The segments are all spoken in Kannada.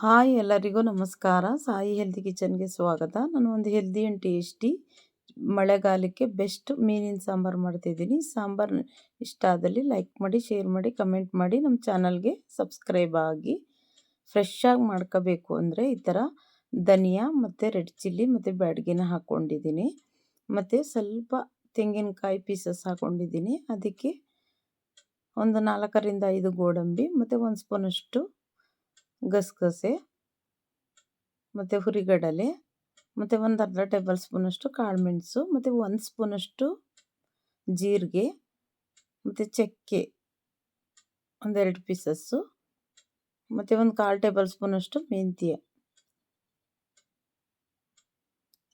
ಹಾಯ್ ಎಲ್ಲರಿಗೂ ನಮಸ್ಕಾರ. ಸಾಯಿ ಹೆಲ್ದಿ ಕಿಚನ್ಗೆ ಸ್ವಾಗತ. ನಾನು ಒಂದು ಹೆಲ್ದಿ ಆ್ಯಂಡ್ ಟೇಸ್ಟಿ ಮಳೆಗಾಲಕ್ಕೆ ಬೆಸ್ಟ್ ಮೀನಿನ ಸಾಂಬಾರು ಮಾಡ್ತಿದ್ದೀನಿ. ಸಾಂಬಾರು ಇಷ್ಟ ಆದಲ್ಲಿ ಲೈಕ್ ಮಾಡಿ ಶೇರ್ ಮಾಡಿ ಕಮೆಂಟ್ ಮಾಡಿ ನಮ್ಮ ಚಾನಲ್ಗೆ ಸಬ್ಸ್ಕ್ರೈಬ್ ಆಗಿ ಫ್ರೆಶ್ಶಾಗಿ ಮಾಡ್ಕೋಬೇಕು ಅಂದರೆ ಈ ಥರ ಧನಿಯಾ ಮತ್ತು ರೆಡ್ ಚಿಲ್ಲಿ ಮತ್ತು ಬ್ಯಾಡ್ಗೆನ ಹಾಕ್ಕೊಂಡಿದ್ದೀನಿ ಮತ್ತು ಸ್ವಲ್ಪ ತೆಂಗಿನಕಾಯಿ ಪೀಸಸ್ ಹಾಕ್ಕೊಂಡಿದ್ದೀನಿ ಅದಕ್ಕೆ ಒಂದು ನಾಲ್ಕರಿಂದ ಐದು ಗೋಡಂಬಿ, ಮತ್ತು ಒಂದು ಸ್ಪೂನಷ್ಟು ಗಸಗಸೆ, ಮತ್ತು ಹುರಿಗಡಲೆ, ಮತ್ತು ಒಂದು ಅರ್ಧ ಟೇಬಲ್ ಸ್ಪೂನಷ್ಟು ಕಾಳುಮೆಣಸು ಮತ್ತು ಒಂದು ಸ್ಪೂನಷ್ಟು ಜೀರಿಗೆ, ಮತ್ತು ಚಕ್ಕೆ, ಒಂದೆರಡು ಪೀಸಸ್ಸು, ಮತ್ತು ಒಂದು ಕಾಲು ಟೇಬಲ್ ಸ್ಪೂನಷ್ಟು ಮೆಂತ್ಯ.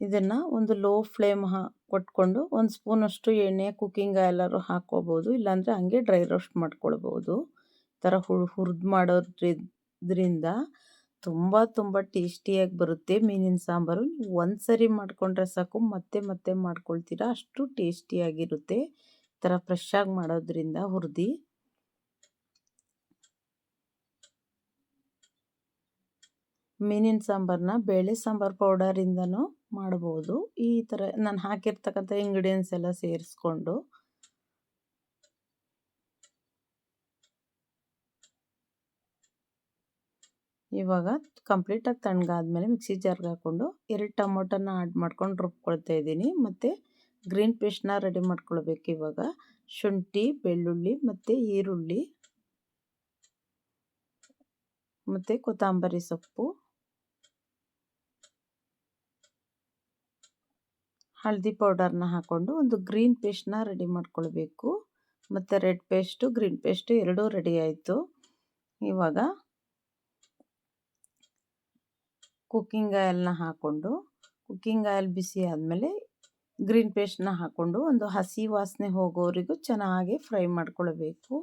ಇದನ್ನು ಒಂದು ಲೋ ಫ್ಲೇಮ್ ಹಾ, ಕೊಟ್ಕೊಂಡು ಒಂದು ಸ್ಪೂನಷ್ಟು ಎಣ್ಣೆ, ಕುಕ್ಕಿಂಗ್ ಎಲ್ಲರೂ ಹಾಕ್ಕೋಬೋದು, ಇಲ್ಲಾಂದರೆ ಹಂಗೆ ಡ್ರೈ ರೋಸ್ಟ್ ಮಾಡ್ಕೊಳ್ಬೋದು. ಈ ಥರ ಹುರ್, ಹುರಿದು ಮಾಡೋದ್ರಿಂದ ತುಂಬ ತುಂಬ ಟೇಸ್ಟಿಯಾಗಿ ಬರುತ್ತೆ ಮೀನಿನ ಸಾಂಬಾರು. ನೀವು ಒಂದು ಸರಿ ಮಾಡಿಕೊಂಡ್ರೆ ಸಾಕು, ಮತ್ತೆ ಮತ್ತೆ ಮಾಡ್ಕೊಳ್ತೀರಾ. ಅಷ್ಟು ಟೇಸ್ಟಿಯಾಗಿರುತ್ತೆ. ಈ ಥರ ಫ್ರೆಶ್ಶಾಗಿ ಮಾಡೋದ್ರಿಂದ ಹುರಿದು. ಮೀನಿನ ಸಾಂಬಾರನ್ನ ಬೇಳೆ ಸಾಂಬಾರು ಪೌಡರಿಂದನೂ ಮಾಡ್ಬೋದು. ಈ ಥರ ನಾನು ಹಾಕಿರ್ತಕ್ಕಂಥ ಇಂಗ್ರೀಡಿಯೆಂಟ್ಸ್ ಎಲ್ಲ ಸೇರಿಸ್ಕೊಂಡು ಇವಾಗ ಕಂಪ್ಲೀಟಾಗಿ ತಣ್ಣಗಾದ್ಮೇಲೆ ಮಿಕ್ಸಿ ಜಾರ್ಗೆ ಹಾಕ್ಕೊಂಡು ಎರಡು ಟೊಮೊಟೊನ ಆ್ಯಡ್ ಮಾಡ್ಕೊಂಡು ರುಬ್ಕೊಳ್ತಾ ಇದ್ದೀನಿ. ಮತ್ತು ಗ್ರೀನ್ ಪೇಸ್ಟ್ನ ರೆಡಿ ಮಾಡ್ಕೊಳ್ಬೇಕು ಇವಾಗ. ಶುಂಠಿ, ಬೆಳ್ಳುಳ್ಳಿ ಮತ್ತು ಈರುಳ್ಳಿ. ಮತ್ತು ಕೊತ್ತಂಬರಿ ಸೊಪ್ಪು. ಹಳದಿ ಪೌಡರ್ನ ಹಾಕ್ಕೊಂಡು ಒಂದು ಗ್ರೀನ್ ಪೇಸ್ಟ್ನ ರೆಡಿ ಮಾಡ್ಕೊಳ್ಬೇಕು. ಮತ್ತು ರೆಡ್ ಪೇಸ್ಟು ಗ್ರೀನ್ ಪೇಸ್ಟು ಎರಡೂ ರೆಡಿ ಆಯಿತು. ಇವಾಗ ಕುಕ್ಕಿಂಗ್ ಆಯಿಲ್ನ ಹಾಕ್ಕೊಂಡು, ಕುಕ್ಕಿಂಗ್ ಆಯಿಲ್ ಬಿಸಿ ಆದಮೇಲೆ ಗ್ರೀನ್ ಪೇಸ್ಟ್ನ ಹಾಕ್ಕೊಂಡು ಒಂದು ಹಸಿ ವಾಸನೆ ಹೋಗೋವರೆಗೂ ಚೆನ್ನಾಗಿ ಫ್ರೈ ಮಾಡ್ಕೊಳ್ಬೇಕು.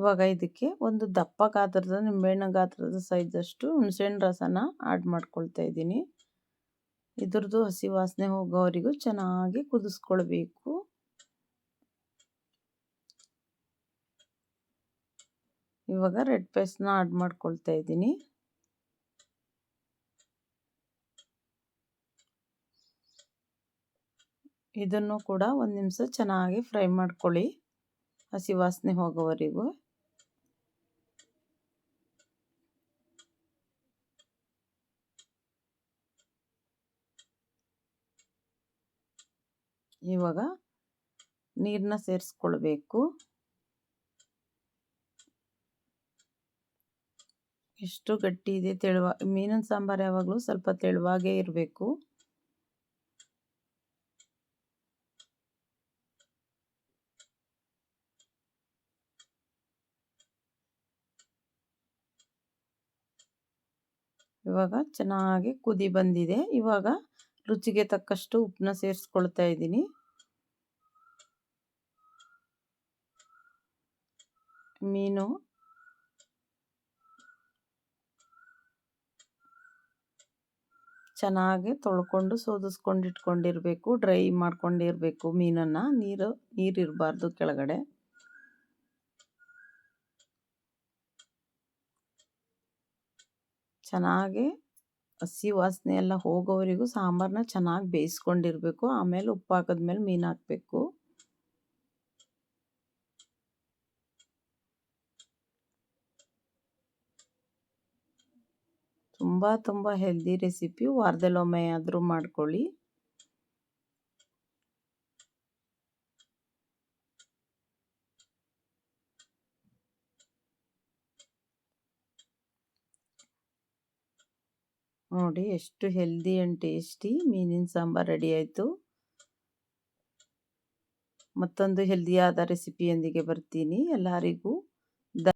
ಇವಾಗ ಇದಕ್ಕೆ ಒಂದು ದಪ್ಪ ಗಾತ್ರದ, ನಿಂಬೆಹಣ್ಣು ಗಾತ್ರದ ಸೈಜಷ್ಟು ಹುಣಸೆಹಣ್ಣು ರಸನ ಆ್ಯಡ್ ಮಾಡ್ಕೊಳ್ತಾ ಇದ್ದೀನಿ. ಇದ್ರದ್ದು ಹಸಿ ವಾಸನೆ ಹೋಗೋವರೆಗೂ ಚೆನ್ನಾಗಿ ಕುದಿಸ್ಕೊಳ್ಬೇಕು. ಇವಾಗ ರೆಡ್ ಪೇಸ್ಟ್ನ ಆ್ಯಡ್ ಮಾಡ್ಕೊಳ್ತಾ ಇದ್ದೀನಿ. ಇದನ್ನು ಕೂಡ ಒಂದು ನಿಮಿಷ ಚೆನ್ನಾಗಿ ಫ್ರೈ ಮಾಡ್ಕೊಳ್ಳಿ. ಹಸಿ ವಾಸನೆ ಹೋಗೋವರೆಗೂ. ಇವಾಗ ನೀರನ್ನ ಸೇರಿಸ್ಕೊಳ್ಬೇಕು. ಎಷ್ಟು ಗಟ್ಟಿ ಇದೆ ತೆಳುವ, ಮೀನಿನ ಸಾಂಬಾರು ಯಾವಾಗಲೂ ಸ್ವಲ್ಪ ತೆಳುವಾಗೇ ಇರಬೇಕು. ಇವಾಗ ಚೆನ್ನಾಗಿ ಕುದಿ ಬಂದಿದೆ. ಇವಾಗ ರುಚಿಗೆ ತಕ್ಕಷ್ಟು ಉಪ್ಪನ್ನ ಸೇರಿಸ್ಕೊಳ್ತಾ ಇದ್ದೀನಿ. ಮೀನು. ಚೆನ್ನಾಗಿ ತೊಳ್ಕೊಂಡು ಸೋದಿಸ್ಕೊಂಡು ಇಟ್ಕೊಂಡಿರಬೇಕು, ಡ್ರೈ ಮಾಡ್ಕೊಂಡಿರಬೇಕು ಮೀನನ್ನು. ನೀರು ನೀರಿರಬಾರ್ದು ಕೆಳಗಡೆ. ಚೆನ್ನಾಗಿ ಹಸಿ ವಾಸನೆ ಎಲ್ಲ ಹೋಗೋವರೆಗೂ ಸಾಂಬಾರನ್ನ ಚೆನ್ನಾಗಿ ಬೇಯಿಸ್ಕೊಂಡಿರಬೇಕು. ಆಮೇಲೆ ಉಪ್ಪು ಹಾಕಿದ್ಮೇಲೆ ಮೀನು ಹಾಕಬೇಕು. ತುಂಬ ತುಂಬ ಹೆಲ್ದಿ ರೆಸಿಪಿ ವಾರದಲ್ಲೊಮ್ಮೆ ಆದರೂ ಮಾಡ್ಕೊಳ್ಳಿ. ನೋಡಿ ಎಷ್ಟು ಹೆಲ್ದಿ ಆ್ಯಂಡ್ ಟೇಸ್ಟಿ ಮೀನಿನ ಸಾಂಬಾರು ರೆಡಿ ಆಯಿತು. ಮತ್ತೊಂದು ಹೆಲ್ದಿಯಾದ ರೆಸಿಪಿಯೊಂದಿಗೆ ಬರ್ತೀನಿ ಎಲ್ಲರಿಗೂ.